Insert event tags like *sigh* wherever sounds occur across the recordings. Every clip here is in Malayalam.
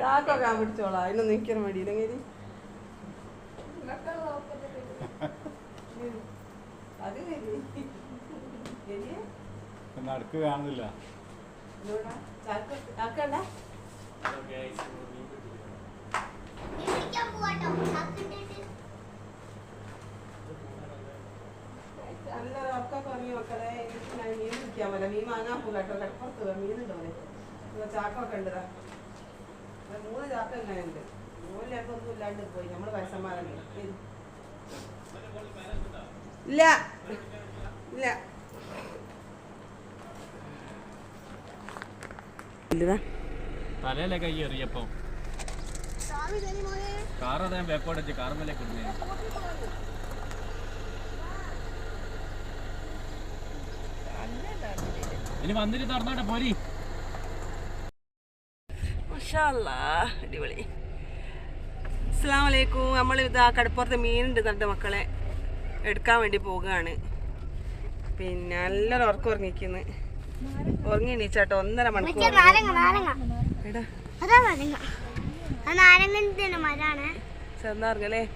ചാക്കൊക്കെ പിടിച്ചോളാം അതിനൊന്നും നിൽക്കാൻ മടിയില്ലെങ്കിൽ അത് വരി. വരിയെ? നടുക്ക് കാണുന്നില്ല. നല്ല ഉറക്കൊക്കെ ഉറങ്ങി മക്കളെ ഞാൻ മീൻ പിടിക്കാൻ പോലെ മീൻ വാങ്ങാൻ പോകും കേട്ടോ. കടപ്പുറത്ത് പോകാം മീനുണ്ടോ ചാക്കൊക്കെ ഉണ്ടതാ മൂന്ന് ചാക്ക ഇങ്ങനെ ഉണ്ട് മൂന്നിലൊന്നും ഇല്ലാണ്ട് പോയി. നമ്മൾ വയസ്സന്മാരല്ലേ ഇല്ല. ഇല്ല. തലയിലെ കൈ എറിയപ്പോ. സ്വാമി തനി മോനെ? കാർമലേ അതെ ഇനി വന്നിട്ട് തുറന്നോട്ടെ പോരി. അടിപൊളി. അസ്സാമലൈക്കും നമ്മൾ ഇതാ കടപ്പുറത്ത് മീനുണ്ട് തന്റെ മക്കളെ എടുക്കാൻ വേണ്ടി പോവുകയാണ് പിന്നെ നല്ലൊരു ഉറക്കം ഉറങ്ങിക്കുന്നു. ഉറങ്ങി എണീച്ചാട്ടോ ഒന്നര മണിക്കൂർ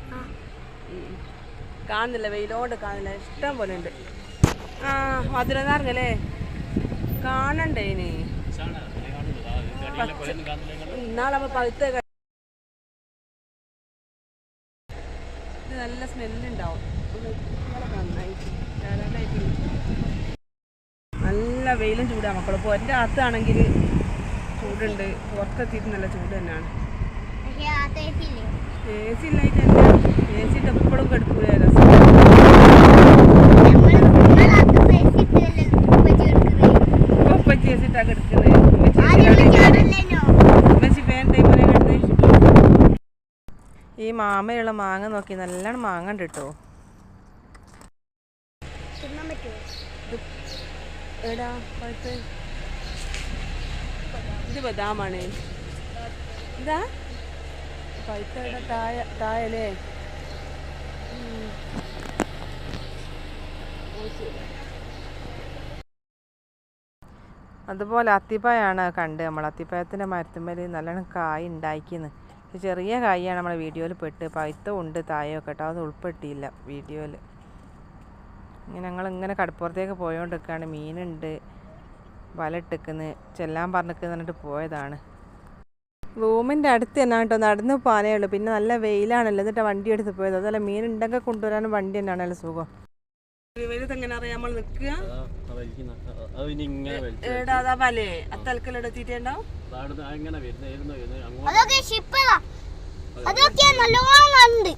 ആ. കാണുന്നില്ല വെയിലോട് കാണുന്നില്ല ഇഷ്ടം പോലെ ഉണ്ട്. ആ മധുരനാർഗല്ലേ കാണണ്ടേ ഇനി ഇന്നാളെ നമ്മൾ പഴുത്ത ഇത് നല്ല സ്മെല്ലുണ്ടാവും. നല്ല വെയിലും ചൂടാ മക്കൾ. ഇപ്പോൾ എന്റെ അകത്താണെങ്കിൽ ചൂടുണ്ട്. പുറത്തെത്തിയിട്ട് നല്ല ചൂട് തന്നെയാണ്. എ സി ഇല്ലായിട്ട് എ സി എപ്പോഴും കിടക്കൂല. രസം മാമയുള്ള മാങ്ങ നോക്കി നല്ലോണം മാങ്ങ ഉണ്ട് കേട്ടോ ഇത് ബദാമാണ്. ഇതാ പഴുത്തയുടെ താഴെ താഴല്ലേ. അതുപോലെ അത്തിപ്പായാണ് കണ്ട് നമ്മൾ അത്തിപ്പായത്തിന്റെ മരത്തുമ്മൽ നല്ലോണം കായ് ഉണ്ടാക്കിന്ന് പക്ഷെ ചെറിയ കായാണ് നമ്മളെ വീഡിയോയിൽ പെട്ട് പൈത്തം ഉണ്ട് തായോ കേട്ടോ. അത് ഉൾപ്പെട്ടിയില്ല വീഡിയോയിൽ. ഇങ്ങനെ ഞങ്ങൾ ഇങ്ങനെ കടപ്പുറത്തേക്ക് പോയോണ്ടിരിക്കുകയാണ് മീനുണ്ട് വല ഇട്ടിക്കുന്നു ചെല്ലാൻ പറഞ്ഞിക്ക് പറഞ്ഞിട്ട് പോയതാണ്. റൂമിന്റെ അടുത്ത് തന്നെ കേട്ടോ നടന്ന് പോകാനേ ഉള്ളൂ. പിന്നെ നല്ല വെയിലാണല്ലോ. എന്നിട്ട് വണ്ടി എടുത്ത് പോയത്. അതല്ല മീൻ ഉണ്ടെങ്കിൽ കൊണ്ടുവരാനും വണ്ടി തന്നെയാണല്ലോ സുഖം. എങ്ങനെ അറിയാം? നമ്മൾ നിൽക്കുക. ഏടാ വലേ അങ്ങോട്ട് അതൊക്കെ ഷിപ്പതാ അതൊക്കെ നല്ലോണം ഉണ്ട്.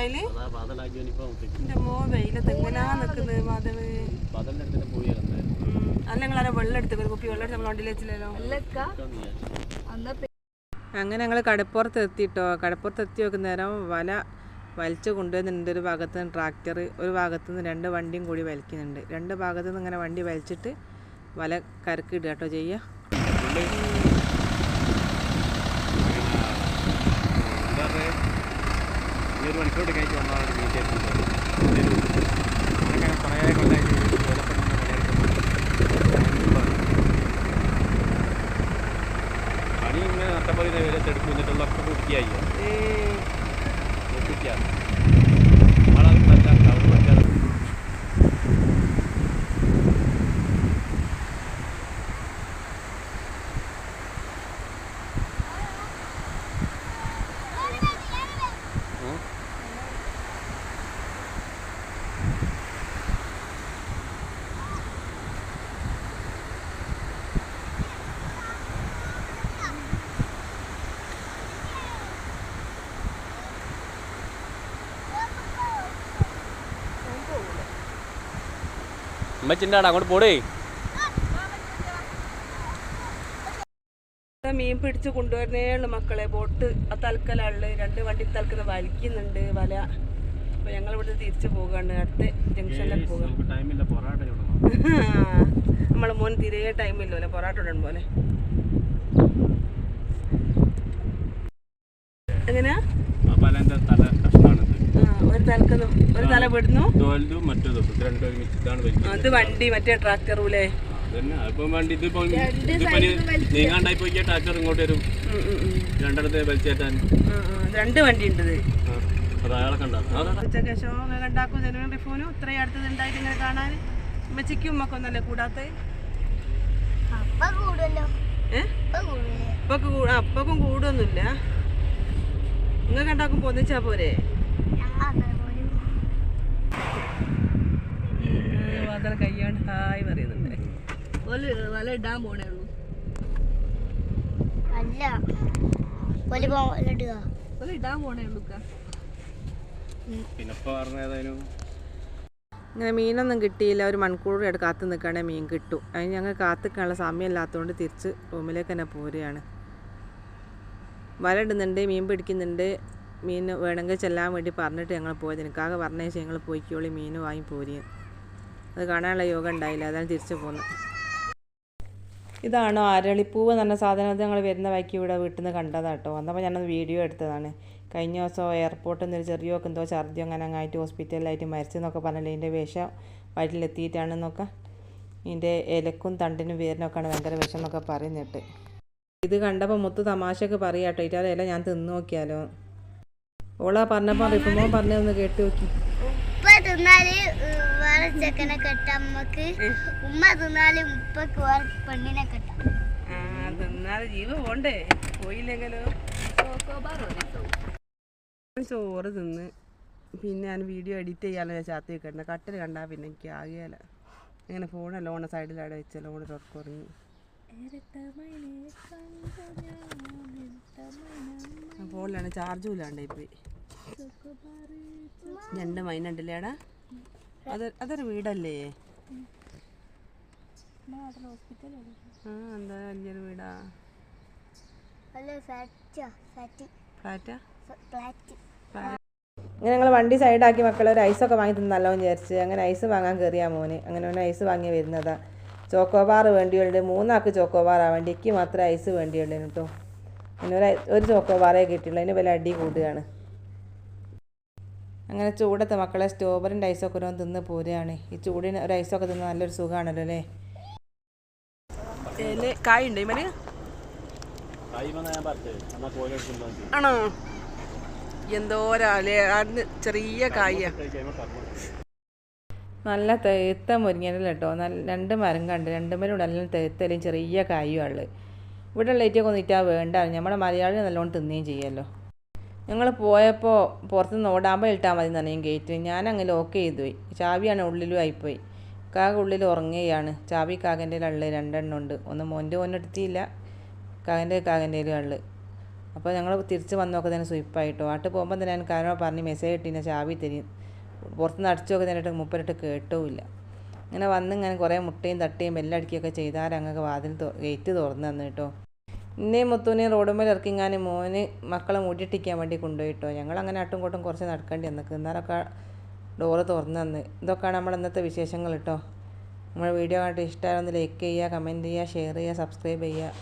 അല്ലേ എന്റെ മോ വെയിലത്ത് നിക്കുന്നത് അല്ല വെള്ളം എടുത്തു ഒരു കുപ്പി വെള്ളം എടുത്ത് നമ്മൾ വണ്ടിയിൽ വെച്ചില്ലല്ലോ? അങ്ങനെ ഞങ്ങൾ കടപ്പുറത്ത് എത്തിയിട്ടോ കടപ്പുറത്ത് എത്തി നോക്കുന്നേരം വല വലിച്ചു കൊണ്ടുവരുന്നുണ്ട് ഒരു ഭാഗത്ത് നിന്ന് ട്രാക്ടർ ഒരു ഭാഗത്ത് നിന്ന് രണ്ട് വണ്ടിയും കൂടി വലിക്കുന്നുണ്ട്. രണ്ട് ഭാഗത്ത് നിന്ന് ഇങ്ങനെ വണ്ടി വലിച്ചിട്ട് വല കരക്ക് ഇടുക കേട്ടോ ചെയ്യുക aí, ó. Eita. Vou copiar. ഉമ്മച്ചിന്റെ അങ്ങോട്ട് പോടേ. മീൻ പിടിച്ച് കൊണ്ടുവരുന്നേ ഉള്ളു മക്കളെ. ബോട്ട് ആ തൽക്കലുള്ള രണ്ട് വണ്ടി തൽക്കുന്ന വലിക്കുന്നുണ്ട് വല. അപ്പോൾ ഞങ്ങൾ ഇവിടുന്ന് തിരിച്ചു പോകാണ്. അടുത്ത ജംഗ്ഷനിലേക്ക് പോകാം. *laughs* നമ്മളെ മോൻ തീരെ ടൈമില്ലല്ലോ പൊറാട്ട ഇടണം പോലെ എങ്ങനെയാ ആ പലന്റെ തല കഷ്ണമാണിത് ആ, ഒരു തലക്ക് ഒരു തല വിടുന്നു. അത് വണ്ടി മറ്റേ ട്രാക്ടറൂലേ രണ്ട് വണ്ടി ഉണ്ട് ഇത്. ആ, അത് അയാളെ കണ്ടാ. അതാ ഉച്ചയ്ക്ക് ശേഷം കണ്ടാക്കും ജനുവിൻ റിഫോനും ഇത്രയും അടുത്തത് ഉണ്ടായിട്ട് ഇങ്ങനെ കാണാൻ. ഉമ്മച്ചിക്കും ഉമ്മക്കൊന്നല്ലേ കൂടാത്ത അപ്പൊക്ക് പൊന്നിച്ചാ പോരെ ഞങ്ങൾ അങ്ങനെ പോലും വാതല കയ്യാണ്ട് ഹായ് പറയുന്നുണ്ട്. വല ഇടാൻ പോണേ ഉള്ളൂ. അല്ല. ഇടാൻ പോണേ ഉള്ളൂ പിന്നെ ഇപ്പൊ ഇങ്ങനെ മീനൊന്നും കിട്ടിയില്ല. ഒരു മണിക്കൂറായിട്ട് കാത്തു നിൽക്കുകയാണെങ്കിൽ മീൻ കിട്ടും. അതിന് ഞങ്ങൾ കാത്തു നിൽക്കാനുള്ള സമയമില്ലാത്തതുകൊണ്ട് തിരിച്ച് റൂമിലേക്ക് തന്നെ പോരുകയാണ്. വല ഇടുന്നുണ്ട് മീൻ പിടിക്കുന്നുണ്ട്. മീൻ വേണമെങ്കിൽ ചെല്ലാൻ വേണ്ടി പറഞ്ഞിട്ട് ഞങ്ങൾ പോയത് എനിക്കാകെ പറഞ്ഞ ശേഷം ഞങ്ങൾ പോയിക്കോളി മീൻ വാങ്ങി പോരുക അത് കാണാനുള്ള യോഗം ഉണ്ടായില്ല. അതാണ് തിരിച്ചു പോകുന്നത്. ഇതാണോ അരളിപ്പൂവ് എന്ന് പറഞ്ഞ സാധനം? ഞങ്ങൾ വരുന്ന വഴിക്ക് ഇവിടെ വീട്ടിൽ നിന്ന് കണ്ടതാട്ടോ വന്നപ്പോൾ ഞാനത് വീഡിയോ എടുത്തതാണ്. കഴിഞ്ഞ ദിവസം എയർപോർട്ടിൽ ഒരു ചെറിയ എന്തോ ഛർദ്ദി അങ്ങനെ അങ്ങായിട്ട് ഹോസ്പിറ്റലിലായിട്ട് മരിച്ചെന്നൊക്കെ പറഞ്ഞില്ലേ? ഇതിന്റെ വിഷം വയറ്റിലെത്തിയിട്ടാണെന്നൊക്കെ. ഇതിന്റെ ഇലക്കും തണ്ടിനും വേരിനൊക്കെയാണ് ഭയങ്കര വിഷം എന്നൊക്കെ പറയുന്നിട്ട്. ഇത് കണ്ടപ്പോൾ മുത്ത് തമാശയൊക്കെ പറയാട്ടോ ഇറ്റാ ഇല ഞാൻ തിന്നു നോക്കിയാലോ? ഓളാ പറഞ്ഞപ്പോൾ റിപ്പുമോ പറഞ്ഞതൊന്ന് കേട്ട് നോക്കി. ചെക്കനെ കെട്ടാം നമ്മക്ക് ഉമ്മ തിന്നാൽ ഉപ്പക്ക് വേറെ പെണ്ണിനെ കെട്ടാം. തിന്നാതെ ജീവ പോണ്ടേ? പോയില്ലെങ്കിലോ? ചോറ് തിന്ന്. പിന്നെ ഞാൻ വീഡിയോ എഡിറ്റ് ചെയ്യാലോ ഞാൻ ചാത്തി വെക്കണ്ട കട്ടിൽ കണ്ടാൽ പിന്നെ എനിക്ക് ആകെയല്ല. ഇങ്ങനെ ഫോണല്ല ഓണ സൈഡിലവിടെ വെച്ചാൽ ഓണ തുറക്കുറങ്ങി ഫോണിലാണ് ചാർജും ഇല്ലാണ്ടായി പോയി. രണ്ട് മൈനുണ്ടല്ലേ എടാ അത് അതൊരു വീടല്ലേ? ആ എന്താ വലിയൊരു വീടാ? അങ്ങനെ ഞങ്ങൾ വണ്ടി സൈഡാക്കി മക്കളെ ഒരു ഐസൊക്കെ വാങ്ങി തിന്നല്ലോ എന്ന് വിചാരിച്ച്. അങ്ങനെ ഐസ് വാങ്ങാൻ കയറിയാ മോന്. അങ്ങനെ ഓന് ഐസ് വാങ്ങി വരുന്നതാ. ചോക്കോബാർ വേണ്ടിയുണ്ട്. മൂന്നാൾക്ക് ചോക്കോബാറാ വേണ്ടി. എനിക്ക് മാത്രമേ ഐസ് വേണ്ടിയുള്ളൂ കേട്ടോ. അങ്ങനെ ഒരു ഒരു ചോക്കോബാറേ കിട്ടിയുള്ളൂ. അതിന് വില അടി കൂടുകയാണ്. അങ്ങനെ ചൂടത്തെ മക്കളെ സ്റ്റോബറിന്റെ ഐസൊക്കെ ഓരോ തിന്ന് പോരുകയാണ്. ഈ ചൂടിന് ഒരു ഐസൊക്കെ തിന്ന് നല്ലൊരു സുഖമാണല്ലോ അല്ലേ? കായ ഉണ്ട് ആണോ? എന്തോരാ ചെറിയ കായ. നല്ല തേത്ത മുരിങ്ങനല്ല കേട്ടോ നല്ല രണ്ട് മരം കണ്ട് രണ്ട് മരം നല്ല തേത്തലും ചെറിയ കായും ഇവിടെ ഇവിടെ ഏറ്റവും ഒന്നിട്ടാ വേണ്ട നമ്മുടെ മലയാളി നല്ലോണം തിന്നുകയും ചെയ്യുമല്ലോ ഞങ്ങൾ പോയപ്പോൾ പുറത്തുനിന്ന് ഓടാമ്പോ ഇട്ടാൽ മതി തന്നെ ഗേറ്റ് ഞാൻ അങ്ങ് ലോക്ക് ചെയ്തു പോയി ചാവിയാണ് ഉള്ളിലും ആയിപ്പോയി. കാക ഉള്ളിൽ ഉറങ്ങുകയാണ്. ചാവി കാകന്റെ ഉള്ളത് രണ്ടെണ്ണം ഉണ്ട്. ഒന്ന് മോന്റെ മോനെടുത്തിയില്ല കാകന്റെ കാകന്റെ ഉള്ളത് അപ്പോൾ ഞങ്ങൾ തിരിച്ച് വന്ന് തന്നെ സ്വിപ്പായിട്ടോ ആട്ട് പോകുമ്പോൾ തന്നെ ഞാൻ കാരണം പറഞ്ഞ് മെസ്സേജ് ഇട്ടിന് ചാവി തരും. പുറത്തുനിന്ന് അടിച്ചു നോക്കുന്നതിനിട്ട് മുപ്പരിട്ട് കേട്ടുമില്ല. ഇങ്ങനെ വന്ന് ഇങ്ങനെ കുറേ മുട്ടയും തട്ടിയും ബെല്ലടിക്കുകയൊക്കെ ചെയ്താൽ അങ്ങക്ക് വാതിൽ ഗേറ്റ് തുറന്നു തന്നു കേട്ടോ. ഇന്നേ മുത്തൂനെയും റോഡുമ്മേൽ ഇറക്കിങ്ങാൻ മോന് മക്കളെ മൂട്ടിട്ടിക്കാൻ വേണ്ടി കൊണ്ടുപോയിട്ടോ. ഞങ്ങൾ അങ്ങനെ അട്ടും കൂട്ടും കുറച്ച് നടക്കേണ്ടി വന്നിക്ക്. എന്നാലൊക്കെ ഡോറ് തുറന്നു തന്ന് ഇതൊക്കെയാണ് നമ്മൾ ഇന്നത്തെ വിശേഷങ്ങൾ കേട്ടോ. നമ്മൾ വീഡിയോ കണ്ടിട്ട് ഇഷ്ടമായൊന്ന് ലൈക്ക് ചെയ്യുക കമന്റ് ചെയ്യുക ഷെയർ ചെയ്യുക സബ്സ്ക്രൈബ് ചെയ്യുക.